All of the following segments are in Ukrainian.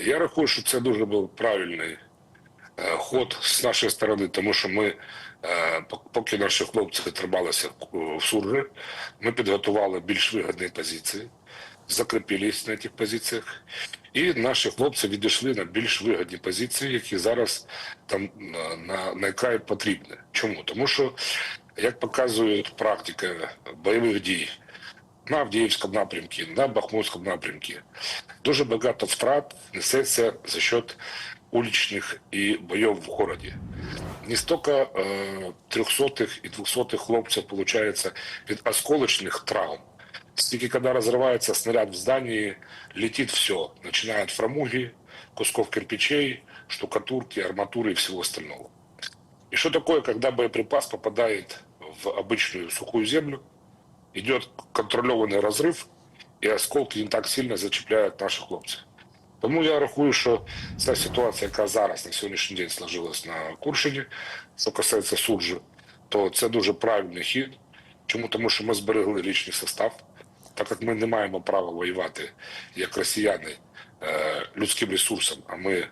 Я рахую, що це дуже був правильний е, ход з нашої сторони, тому що ми, е, поки наші хлопці трималися в- Суржі, ми підготували більш вигідні позиції, закріпились на тих позиціях, і наші хлопці відійшли на більш вигідні позиції, які зараз там на, на найкрай потрібні. Чому? Тому що, як показує практика бойових дій на Авдіївському напрямку, на Бахмутському напрямку, дуже багато втрат несеться за счет уличных и боев в городе. Не столько э, трехсотых и двухсотых хлопцев получается від осколочных травм. Стільки, когда разрывается снаряд в здании, летит все, начиная от фрамуги, кусков кирпичей, штукатурки, арматуры и всего остального. И что такое, когда боеприпас попадает в обычную сухую землю, идет контрольованный разрыв, і осколки не так сильно зачіпляють наших хлопців. Тому я рахую, що ця ситуація, яка зараз на сьогоднішній день сложилась на Курщині, що касається суджу, то це дуже правильний хід. Чому? Тому що ми зберегли лічний состав, так як ми не маємо права воювати як росіяни е, людським ресурсом, а ми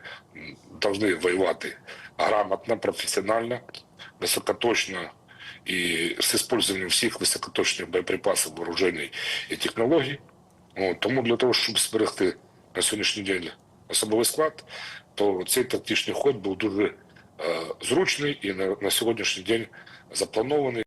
повинні воювати грамотно, професіонально, високоточно і з использованием всіх високоточних боєприпасів, вооружений и технологий. От, тому для того, щоб зберегти на сьогоднішній день особовий склад, то цей тактичний ход був дуже е, зручний і на, на сьогоднішній день запланований.